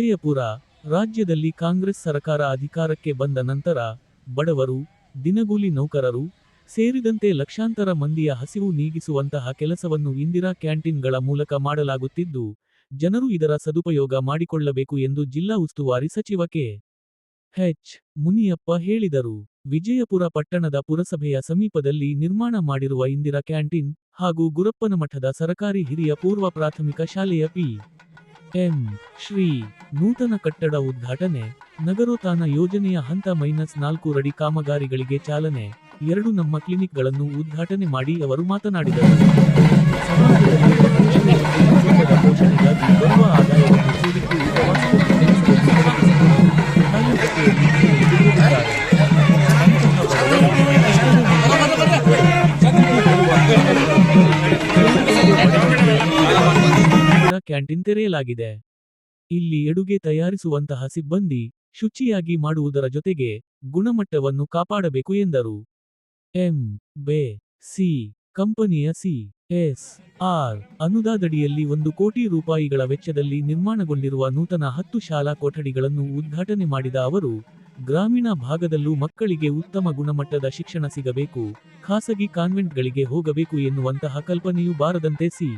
ವಿಜಯಪುರ ರಾಜ್ಯದಲ್ಲಿ ಕಾಂಗ್ರೆಸ್ ಸರಕಾರ ಅಧಿಕಾರಕ್ಕೆ ಬಂದ ನಂತರ ಬಡವರು, ದಿನಗೂಲಿ ನೌಕರರು ಸೇರಿದಂತೆ ಲಕ್ಷಾಂತರ ಮಂದಿಯ ಹಸಿವು ನೀಗಿಸುವಂತಹ ಕೆಲಸವನ್ನು ಇಂದಿರಾ ಕ್ಯಾಂಟೀನ್ಗಳ ಮೂಲಕ ಮಾಡಲಾಗುತ್ತಿದ್ದು, ಜನರು ಇದರ ಸದುಪಯೋಗ ಮಾಡಿಕೊಳ್ಳಬೇಕು ಎಂದು ಜಿಲ್ಲಾ ಉಸ್ತುವಾರಿ ಸಚಿವ ಕೆ. ಎಚ್. ಮುನಿಯಪ್ಪ ಹೇಳಿದರು. ವಿಜಯಪುರ ಪಟ್ಟಣದ ಪುರಸಭೆಯ ಸಮೀಪದಲ್ಲಿ ನಿರ್ಮಾಣ ಮಾಡಿರುವ ಇಂದಿರಾ ಕ್ಯಾಂಟೀನ್ ಹಾಗೂ ಗುರಪ್ಪನಮಠದ ಸರಕಾರಿ ಹಿರಿಯ ಪೂರ್ವ ಪ್ರಾಥಮಿಕ ಶಾಲೆಯ ಪಿ. ಎಂ. ಶ್ರೀ. ನೂತನ ಕಟ್ಟಡ ಉದ್ಘಾಟನೆ, ನಗರೋತ್ಥಾನ ಯೋಜನೆಯ ಹಂತ ಮೈನಸ್ ನಾಲ್ಕು ರಡಿ ಕಾಮಗಾರಿಗಳಿಗೆ ಚಾಲನೆ, ಎರಡು ನಮ್ಮ ಕ್ಲಿನಿಕ್ಗಳನ್ನು ಉದ್ಘಾಟನೆ ಮಾಡಿ ಅವರು ಮಾತನಾಡಿದರು. ಕ್ಯಾಂಟೀನ್ ತೆರೆಯಲಾಗಿದೆ. ಇಲ್ಲಿ ಅಡುಗೆ ತಯಾರಿಸುವಂತಹ ಸಿಬ್ಬಂದಿ ಶುಚಿಯಾಗಿ ಮಾಡುವುದರ ಜೊತೆಗೆ ಗುಣಮಟ್ಟವನ್ನು ಕಾಪಾಡಬೇಕು ಎಂದರು. ಎಂ, ಬೆ, ಸಿ, ಕಂಪನಿಯ ಸಿ, ಎಸ್, ಆರ್ ಅನುದಾದಡಿಯಲ್ಲಿ ಒಂದು ಕೋಟಿ ರೂಪಾಯಿಗಳ ವೆಚ್ಚದಲ್ಲಿ ನಿರ್ಮಾಣಗೊಂಡಿರುವ ನೂತನ ಹತ್ತು ಶಾಲಾ ಕೊಠಡಿಗಳನ್ನು ಉದ್ಘಾಟನೆ ಮಾಡಿದ ಅವರು, ಗ್ರಾಮೀಣ ಭಾಗದಲ್ಲೂ ಮಕ್ಕಳಿಗೆ ಉತ್ತಮ ಗುಣಮಟ್ಟದ ಶಿಕ್ಷಣ ಸಿಗಬೇಕು, ಖಾಸಗಿ ಕಾನ್ವೆಂಟ್ಗಳಿಗೆ ಹೋಗಬೇಕು ಎನ್ನುವಂತಹ ಕಲ್ಪನೆಯೂ ಬಾರದಂತೆ ಸಿ,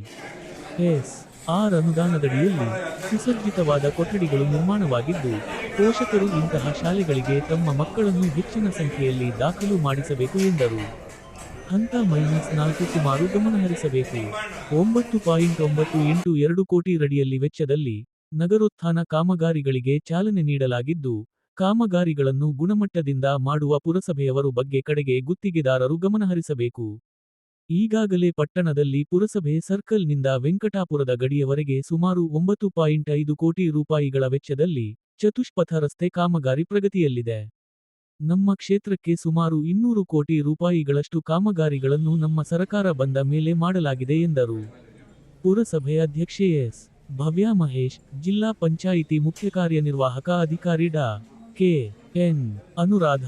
ಎಸ್ ಆರ್ ಅನುದಾನದಡಿಯಲ್ಲಿ ಸುಸಜ್ಜಿತವಾದ ಕೊಠಡಿಗಳು ನಿರ್ಮಾಣವಾಗಿದ್ದು, ಪೋಷಕರು ಇಂತಹ ಶಾಲೆಗಳಿಗೆ ತಮ್ಮ ಮಕ್ಕಳನ್ನು ಹೆಚ್ಚಿನ ಸಂಖ್ಯೆಯಲ್ಲಿ ದಾಖಲು ಮಾಡಿಸಬೇಕು ಎಂದರು. ಹಂತ ಮೈನಸ್ ನಾಲ್ಕು ಸುಮಾರು ಗಮನಹರಿಸಬೇಕು ಒಂಬತ್ತು ಪಾಯಿಂಟ್ ಒಂಬತ್ತು ಎಂಟು ಎರಡು ಕೋಟಿ ರಡಿಯಲ್ಲಿ ವೆಚ್ಚದಲ್ಲಿ ನಗರೋತ್ಥಾನ ಕಾಮಗಾರಿಗಳಿಗೆ ಚಾಲನೆ ನೀಡಲಾಗಿದ್ದು, ಕಾಮಗಾರಿಗಳನ್ನು ಗುಣಮಟ್ಟದಿಂದ ಮಾಡುವ ಪುರಸಭೆಯವರು ಬಗ್ಗೆ ಕಡೆಗೆ ಗುತ್ತಿಗೆದಾರರು ಗಮನಹರಿಸಬೇಕು ಈಗಾಗಲೇ ಪಟ್ಟಣದಲ್ಲಿ ಪುರಸಭೆ ಸರ್ಕಲ್ನಿಂದ ವೆಂಕಟಾಪುರದ ಗಡಿಯವರೆಗೆ ಸುಮಾರು ಒಂಬತ್ತು ಪಾಯಿಂಟ್ ಐದು ಕೋಟಿ ರೂಪಾಯಿಗಳ ವೆಚ್ಚದಲ್ಲಿ ಚತುಷ್ಪಥ ರಸ್ತೆ ಕಾಮಗಾರಿ ಪ್ರಗತಿಯಲ್ಲಿದೆ. ನಮ್ಮ ಕ್ಷೇತ್ರಕ್ಕೆ ಸುಮಾರು ಇನ್ನೂರು ಕೋಟಿ ರೂಪಾಯಿಗಳಷ್ಟು ಕಾಮಗಾರಿಗಳನ್ನು ನಮ್ಮ ಸರಕಾರ ಬಂದ ಮೇಲೆ ಮಾಡಲಾಗಿದೆ ಎಂದರು. ಪುರಸಭೆ ಅಧ್ಯಕ್ಷೆ ಎಸ್. ಭವ್ಯ ಮಹೇಶ್, ಜಿಲ್ಲಾ ಪಂಚಾಯಿತಿ ಮುಖ್ಯ ಕಾರ್ಯನಿರ್ವಾಹಕ ಅಧಿಕಾರಿ ಡಾ ಕೆ ಎನ್ ಅನುರಾಧ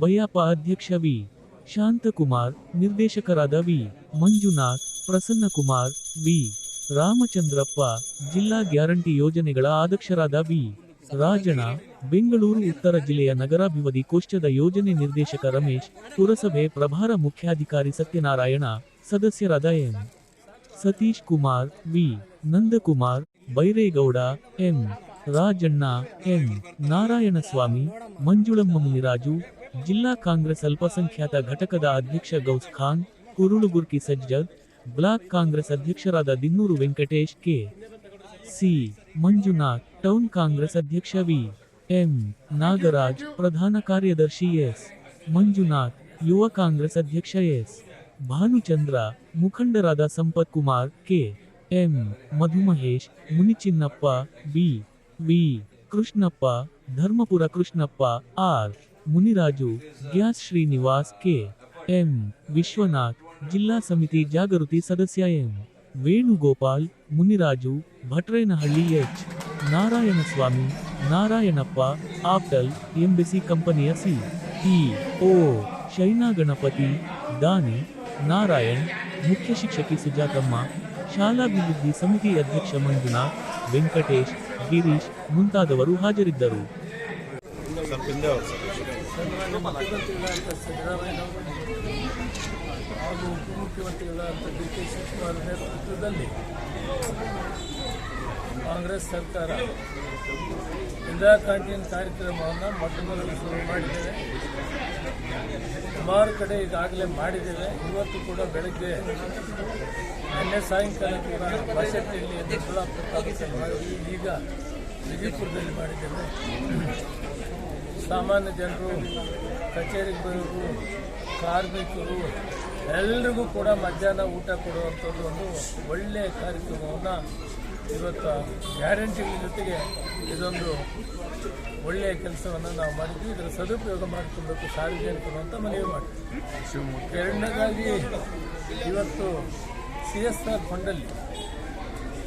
ಬಯ್ಯಪ್ಪ ಅಧ್ಯಕ್ಷ ವಿ. ಶಾಂತಕುಮಾರ್, ನಿರ್ದೇಶಕರಾದ ವಿ. ಮಂಜುನಾಥ್ ಪ್ರಸನ್ನಕುಮಾರ್ ವಿ. ರಾಮಚಂದ್ರಪ್ಪ, ಜಿಲ್ಲಾ ಗ್ಯಾರಂಟಿ ಯೋಜನೆಗಳ ಅಧ್ಯಕ್ಷರಾದ ವಿ. ರಾಜಣ ಬೆಂಗಳೂರು ಉತ್ತರ ಜಿಲ್ಲೆಯ ನಗರಾಭಿವೃದ್ಧಿ ಕೋಷ್ಟದ ಯೋಜನೆ ನಿರ್ದೇಶಕ ರಮೇಶ್, ಪುರಸಭೆ ಪ್ರಭಾರ ಮುಖ್ಯಾಧಿಕಾರಿ ಸತ್ಯನಾರಾಯಣ, ಸದಸ್ಯರಾದ M Satish Kumar, V. Nandakumar, Byregowda, M. Rajanna M Narayanaswamy, Manjulamma Muniraju ಜಿಲ್ಲಾ ಕಾಂಗ್ರೆಸ್ ಅಲ್ಪಸಂಖ್ಯಾತ ಘಟಕದ ಅಧ್ಯಕ್ಷ ಗೌಸ್ ಖಾನ್, ಕುರುಳುಗುರ್ಕಿ ಸಜ್ಜದ್, ಬ್ಲಾಕ್ ಕಾಂಗ್ರೆಸ್ ಅಧ್ಯಕ್ಷರಾದ Dinnur Venkatesh K. C. Manjunath, town Congress ಅಧ್ಯಕ್ಷ ವಿ. ಎಂ. ನಾಗರಾಜ್, ಪ್ರಧಾನ ಕಾರ್ಯದರ್ಶಿ ಎಸ್. ಮಂಜುನಾಥ್, ಯುವ ಕಾಂಗ್ರೆಸ್ ಅಧ್ಯಕ್ಷ ಎಸ್. ಭಾನುಚಂದ್ರ, ಮುಖಂಡರಾದ Sampath Kumar, K. M. Madhumahesh, Munichinnappa, B. V. Krishnappa, Dharmapura Krishnappa, R. Muniraju, gas Srinivas K. M. Vishwanath, ಜಿಲ್ಲಾ ಸಮಿತಿ ಜಾಗೃತಿ ಸದಸ್ಯ ಎಂ. ವೇಣುಗೋಪಾಲ್, ಮುನಿರಾಜು, ಭಟ್ರೇನಹಳ್ಳಿ ಎಚ್. ನಾರಾಯಣಸ್ವಾಮಿ, ನಾರಾಯಣಪ್ಪ, ಆಪ್ಟಲ್ ಎಂಬಿಸಿ ಕಂಪನಿಯ C. E O. Shaina Ganapati ದಾನಿ, ನಾರಾಯಣ್, ಮುಖ್ಯ ಶಿಕ್ಷಕಿ ಸುಜಾತಮ್ಮ, ಶಾಲಾಭಿವೃದ್ಧಿ ಸಮಿತಿ ಅಧ್ಯಕ್ಷ ಮಂಜುನಾಥ್, ವೆಂಕಟೇಶ್, ಗಿರೀಶ್ ಮುಂತಾದವರು ಹಾಜರಿದ್ದರು. ಮುಖ್ಯಮಂತ್ರಿಗಳಾದಂಥ ಸಿದ್ದರಾಮಯ್ಯನವರು ಹಾಗೂ ಉಪಮುಖ್ಯಮಂತ್ರಿಗಳಾದಂಥ ಡಿ ಕೆ ಶಿವಕುಮಾರ್ ನೇತೃತ್ವದಲ್ಲಿ ಕಾಂಗ್ರೆಸ್ ಸರ್ಕಾರ ಇಂದಿರಾ ಕ್ಯಾಂಟೀನ್ ಕಾರ್ಯಕ್ರಮವನ್ನು ಮೊದಲು ಶುರು ಮಾಡಿದ್ದೇವೆ ಸುಮಾರು ಕಡೆ ಈಗಾಗಲೇ ಮಾಡಿದ್ದೇವೆ ಇವತ್ತು ಕೂಡ ಬೆಳಗ್ಗೆ ನಿನ್ನೆ ಸಾಯಂಕಾಲ ಕೂಡ ಬಸಟ್ಟಿಯಲ್ಲಿ ದೊಡ್ಡಬಳ್ಳಾಪುರ ಈಗ ವಿಜಯಪುರದಲ್ಲಿ ಮಾಡಿದ್ದೇವೆ ಸಾಮಾನ್ಯ ಜನರು, ಕಚೇರಿಗೆ ಬರೋರು ಕಾರ್ಮಿಕರು ಎಲ್ರಿಗೂ ಕೂಡ ಮಧ್ಯಾಹ್ನ ಊಟ ಕೊಡುವಂಥದ್ದು ಒಂದು ಒಳ್ಳೆಯ ಕಾರ್ಯಕ್ರಮವನ್ನು ಇವತ್ತು ಗ್ಯಾರಂಟಿಗಳ ಜೊತೆಗೆ ಇದೊಂದು ಒಳ್ಳೆಯ ಕೆಲಸವನ್ನು ನಾವು ಮಾಡಿದ್ವಿ. ಇದರ ಸದುಪಯೋಗ ಮಾಡಿಕೊಳ್ಬೇಕು, ಸಾರ್ವಜನಿಕರು ಅಂತ ಮನವಿ ಮಾಡ್ತೀವಿ. ಎರಡನೇದಾಗಿ ಇವತ್ತು ಸಿ ಎಸ್ ಆರ್ ಫಂಡಲ್ಲಿ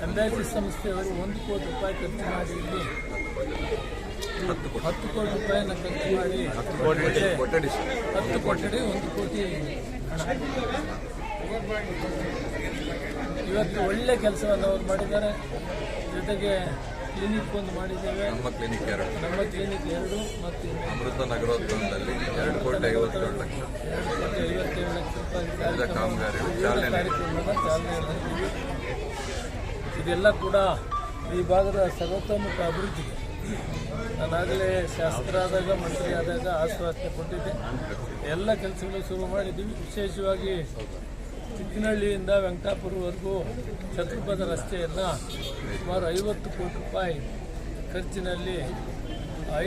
ಎಂಬ್ಯಾಸಿ ಸಂಸ್ಥೆಯವರು ಒಂದು ಕೋಟಿ ರೂಪಾಯಿ ಖರ್ಚು ಮಾಡಿ ಹತ್ತು ಕೋಟಿ. ರೂಪಾಯಿನ ಖರ್ಚು ಮಾಡಿ ಹತ್ತು ಕೊಠಡಿ ಒಂದು ಕೋಟಿ ಇವತ್ತು ಒಳ್ಳೆ ಕೆಲಸವನ್ನು ಅವ್ರು ಮಾಡಿದ್ದಾರೆ. ಜೊತೆಗೆ ಕ್ಲಿನಿಕ್ ಒಂದು ಮಾಡಿದ್ದೇವೆ. ನಮ್ಮ ಕ್ಲಿನಿಕ್ ಎರಡು. ನಮ್ಮ ಕ್ಲಿನಿಕ್ ಎರಡು ಮತ್ತು ಅಮೃತ ನಗರೋತ್ಸವದಲ್ಲಿ ಎರಡು ಕೋಟಿ ಐವತ್ತೇಳು ಲಕ್ಷ. ಎರಡು ಕೋಟಿ ಐವತ್ತೇಳು ಲಕ್ಷ ರೂಪಾಯಿ ಕಾಮಗಾರಿ ಚಾಲನೆ ಇದೆಲ್ಲ ಕೂಡ ಈ ಭಾಗದ ಸರ್ವತೋಮುಖ ಅಭಿವೃದ್ಧಿಗೆ. ನಾನಾಗಲೇ ಶಾಸಕರಾದಾಗ, ಮಂತ್ರಿ ಆದಾಗ ಆಶ್ವಾಸನೆ ಕೊಟ್ಟಿದ್ದೆ. ಎಲ್ಲ ಕೆಲಸಗಳು ಶುರು ಮಾಡಿದ್ದೀವಿ. ವಿಶೇಷವಾಗಿ ಚಿಕ್ಕನಹಳ್ಳಿಯಿಂದ ವೆಂಕಟಾಪುರವರೆಗೂ ಛತ್ರಪದ ರಸ್ತೆಯನ್ನು ಸುಮಾರು ಐವತ್ತು ಕೋಟಿ ರೂಪಾಯಿ ಖರ್ಚಿನಲ್ಲಿ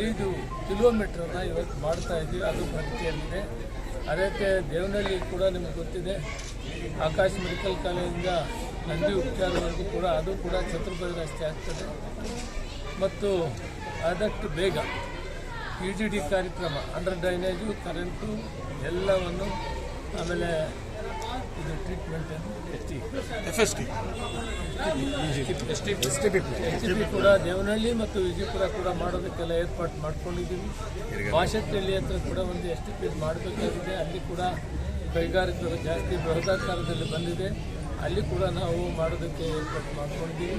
ಐದು ಕಿಲೋಮೀಟ್ರನ್ನ ಇವತ್ತು ಮಾಡ್ತಾ ಇದ್ದೀವಿ. ಅದು ಪ್ರಗತಿಯಲ್ಲಿದೆ ಅದಕ್ಕೆ ದೇವನಹಳ್ಳಿ ಕೂಡ ನಿಮ್ಗೆ ಗೊತ್ತಿದೆ. ಆಕಾಶ ಮೆಡಿಕಲ್ ಕಾಲೇಜಿಂದ ನಂದಿ ಉಪಚಾರವರೆಗೂ ಕೂಡ ಅದು ಕೂಡ ಛತ್ರಪದ ರಸ್ತೆ ಆಗ್ತದೆ. ಮತ್ತು ಆದಷ್ಟು ಬೇಗ ಪಿ ಜಿ ಡಿ ಕಾರ್ಯಕ್ರಮ ಅಂಡರ್ ಡ್ರೈನೇಜು ಕರೆಂಟು ಎಲ್ಲವನ್ನು ಆಮೇಲೆ ಇದು treatment S T S T B S T P ಕೂಡ ದೇವನಹಳ್ಳಿ ಮತ್ತು ವಿಜಯಪುರ ಕೂಡ ಮಾಡೋದಕ್ಕೆಲ್ಲ ಏರ್ಪಾಟ್ ಮಾಡ್ಕೊಂಡಿದ್ದೀವಿ. ಭಾಷೆಯಲ್ಲಿ ಹತ್ರ ಕೂಡ ಒಂದು ಎಸ್ ಟಿ ಪಿ ಮಾಡಬೇಕಾಗಿದೆ. ಅಲ್ಲಿ ಕೂಡ ಕೈಗಾರಿಕೆಗಳು ಜಾಸ್ತಿ ಬೃಹದಾಕಾರದಲ್ಲಿ ಬಂದಿದೆ. ಅಲ್ಲಿ ಕೂಡ ನಾವು ಮಾಡೋದಕ್ಕೆ ಏರ್ಪಾಟ್ ಮಾಡ್ಕೊಂಡಿದ್ದೀವಿ.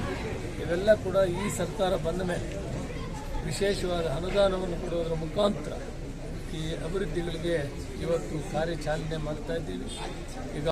ಇವೆಲ್ಲ ಕೂಡ ಈ ಸರ್ಕಾರ ಬಂದ ಮೇಲೆ ವಿಶೇಷವಾದ ಅನುದಾನವನ್ನು ಕೊಡುವುದರ ಮುಖಾಂತರ ಈ ಅಭಿವೃದ್ಧಿಗಳಿಗೆ ಇವತ್ತು ಕಾರ್ಯಚಾಲನೆ ಮಾಡ್ತಾ ಇದ್ದೀವಿ. ಈಗ